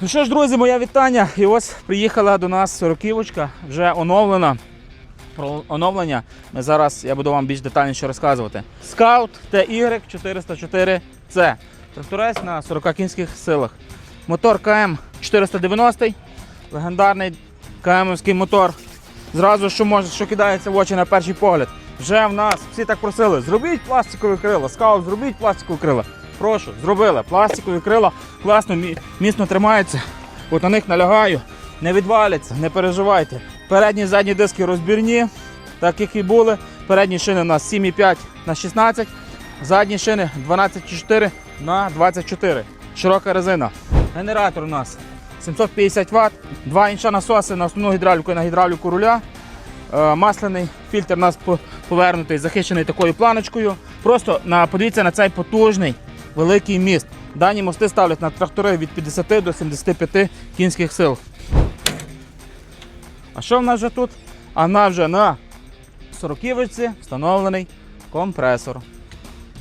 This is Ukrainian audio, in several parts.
Ну що ж, друзі, моє вітання. І ось приїхала до нас сороківочка, вже оновлена. Про оновлення ми зараз я буду вам більш детальніше розказувати. Scout TY 404C. Тракторець на 40 кінських силах. Мотор КМ 490, легендарний КМівський мотор. Зразу що може, що кидається в очі на перший погляд. Вже в нас всі так просили, зробіть пластикові крила, скаут, зробіть пластикові крила. Прошу, зробили. Пластикові крила класно, міцно тримаються. От на них налягаю, не відваляться, не переживайте. Передні задні диски розбірні, так як і були. Передні шини у нас 7,5 на 16, задні шини 12,4 на 24. Широка резина. Генератор у нас 750 Вт, два інша насоси на основну гідравліку і на гідравліку руля. Е, Масляний фільтр у нас повернутий, захищений такою планочкою. Просто подивіться на цей потужний великий міст. Дані мости ставлять на трактори від 50 до 75 кінських сил. А що в нас вже тут? А в нас вже на сороківочці встановлений компресор.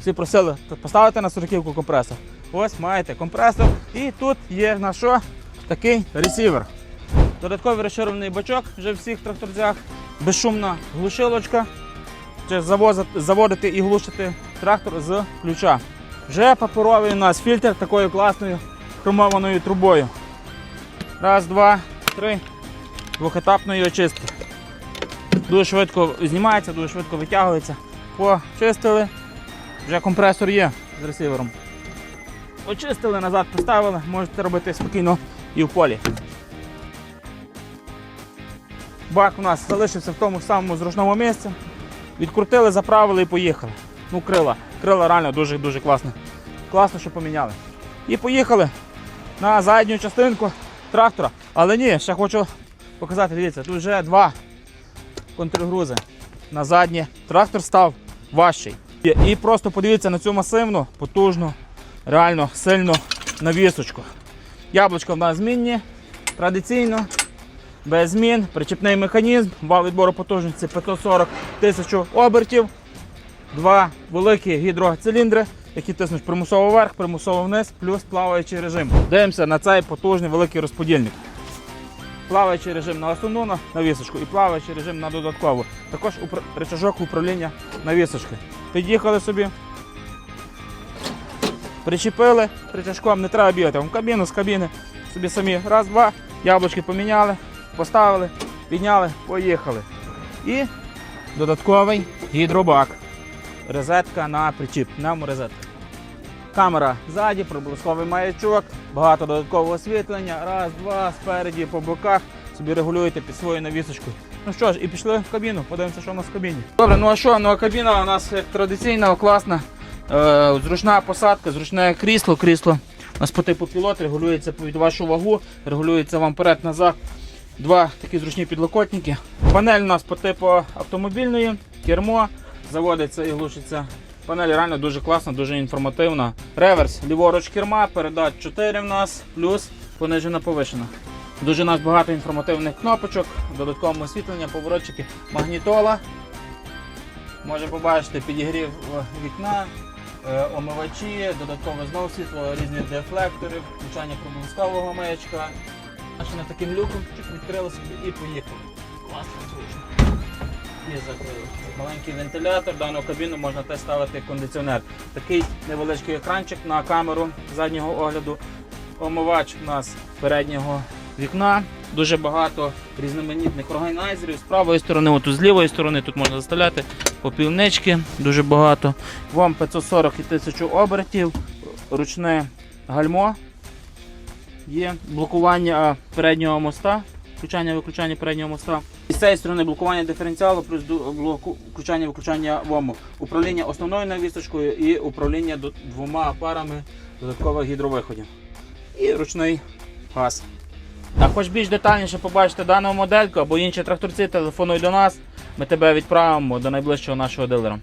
Всі просили поставити на сороківку компресор. Ось маєте компресор. І тут є на що такий ресівер. Додатковий розширений бачок вже в всіх тракторцях. Безшумна глушилочка. Це завозити- заводити і глушити трактор з ключа. Вже паперовий у нас фільтр такою класною хромованою трубою. Раз, два, три. Двохетапної очистки. Дуже швидко знімається, дуже швидко витягується. Почистили. Вже компресор є з ресівером. Очистили, назад поставили, можете робити спокійно і в полі. Бак у нас залишився в тому ж самому зручному місці. Відкрутили, заправили і поїхали. Ну, крила. Крила реально дуже-дуже класно. Класно, що поміняли. І поїхали на задню частинку трактора. Але ні, ще хочу показати, дивіться, тут вже два контргрузи. На заднє трактор став важчий. І, просто подивіться на цю масивну, потужну, реально сильну навісочку. Яблучко в нас змінні, традиційно, без змін, причепний механізм, вал відбору потужності 540 тисяч обертів, два великі гідроциліндри, які тиснуть примусово вверх, примусово вниз, плюс плаваючий режим. Дивимося на цей потужний великий розподільник. Плаваючий режим на основну на- навісочку і плаваючий режим на додаткову. Також рычажок управління навісочки. Під'їхали собі. Причепили, притяжком не треба бігати. В кабіну з кабіни собі самі. Раз, два, яблучки поміняли, поставили, підняли, поїхали. І додатковий гідробак. Розетка на причіп, пневморозетка. Камера ззаді, проблисковий маячок, багато додаткового освітлення. Раз, два, спереді, по боках. Собі регулюєте під свою навісочку. Ну що ж, і пішли в кабіну, подивимося, що в нас в кабіні. Добре, ну а що? Ну а кабіна у нас як традиційна, класна. Е, зручна посадка, зручне крісло. Крісло у нас по типу пілот, регулюється під вашу вагу, регулюється вам вперед-назад. Два такі зручні підлокотники. Панель у нас по типу автомобільної, кермо, заводиться і глушиться. Панель реально дуже класна, дуже інформативна. Реверс, ліворуч керма, передач 4 в нас, плюс понижена повишена. Дуже у нас багато інформативних кнопочок, додаткове освітлення, поворотчики, магнітола. Може побачити підігрів е, вікна, е, омивачі, додаткове знову світло, різні дефлектори, включання проблискового маячка. Машина таким люком відкрила собі і поїхала. Класно зручно. І закрили. Маленький вентилятор, дану кабіну можна теж ставити кондиціонер. Такий невеличкий екранчик на камеру заднього огляду. Омивач у нас переднього вікна. Дуже багато різноманітних органайзерів. З правої сторони, от з лівої сторони тут можна заставляти попівнички, дуже багато. Вам 540 і 1000 обертів, ручне гальмо. Є блокування переднього моста, включання-виключання переднього моста. Цієї сторони блокування диференціалу, плюс блоку- включання-виключання ВОМу. Управління основною навісточкою і управління двома парами додаткових гідровиходів. І ручний газ. А хоч більш детальніше побачити дану модельку або інші тракторці, телефонуй до нас. Ми тебе відправимо до найближчого нашого дилера.